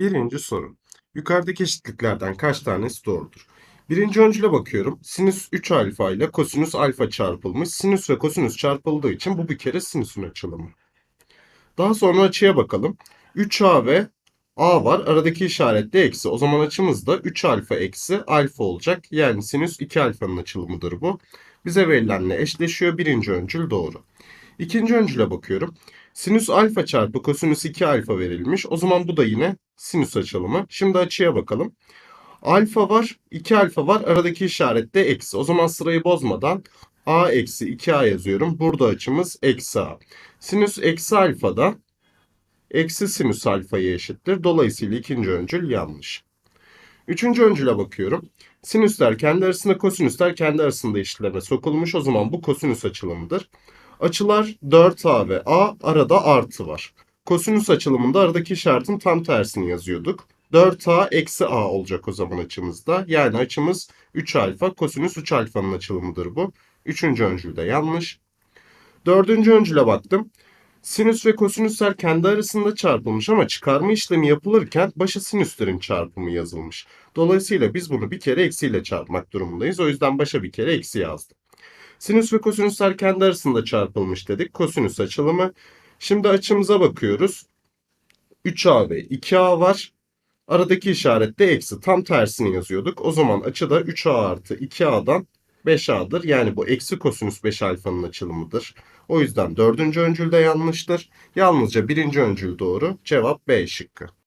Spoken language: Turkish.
Birinci soru. Yukarıdaki eşitliklerden kaç tanesi doğrudur? Birinci öncüle bakıyorum. Sinüs 3 alfa ile kosinüs alfa çarpılmış. Sinüs ve kosinüs çarpıldığı için bu bir kere sinüsün açılımı. Daha sonra açıya bakalım. 3a ve a var. Aradaki işaret de eksi. O zaman açımız da 3 alfa eksi alfa olacak. Yani sinüs 2 alfanın açılımıdır bu. Bize verilenle eşleşiyor. Birinci öncül doğru. İkinci öncüle bakıyorum. Sinüs alfa çarpı kosinüs 2 alfa verilmiş. O zaman bu da yine sinüs açılımı. Şimdi açıya bakalım. Alfa var, 2 alfa var. Aradaki işaret de eksi. O zaman sırayı bozmadan a eksi 2a yazıyorum. Burada açımız eksi a. Sinüs eksi alfa da eksi sinüs alfaya eşittir. Dolayısıyla ikinci öncül yanlış. Üçüncü öncüle bakıyorum. Sinüsler kendi arasında, kosinüsler kendi arasında eşitleme sokulmuş. O zaman bu kosinüs açılımıdır. Açılar 4a ve a arada artı var. Kosinüs açılımında aradaki işaretin tam tersini yazıyorduk. 4a eksi a olacak o zaman açımızda. Yani açımız 3 alfa, kosinüs 3 alfanın açılımıdır bu. Üçüncü öncül de yanlış. Dördüncü öncüle baktım. Sinüs ve kosinüsler kendi arasında çarpılmış ama çıkarma işlemi yapılırken başa sinüslerin çarpımı yazılmış. Dolayısıyla biz bunu bir kere eksiyle çarpmak durumundayız. O yüzden başa bir kere eksi yazdım. Sinüs ve kosinüsler kendi arasında çarpılmış dedik. Kosinüs açılımı. Şimdi açımıza bakıyoruz. 3a ve 2a var. Aradaki işaret de eksi. Tam tersini yazıyorduk. O zaman açıda 3a artı 2a'dan 5a'dır. Yani bu eksi kosinüs 5 alfanın açılımıdır. O yüzden dördüncü öncül de yanlıştır. Yalnızca birinci öncül doğru. Cevap B şıkkı.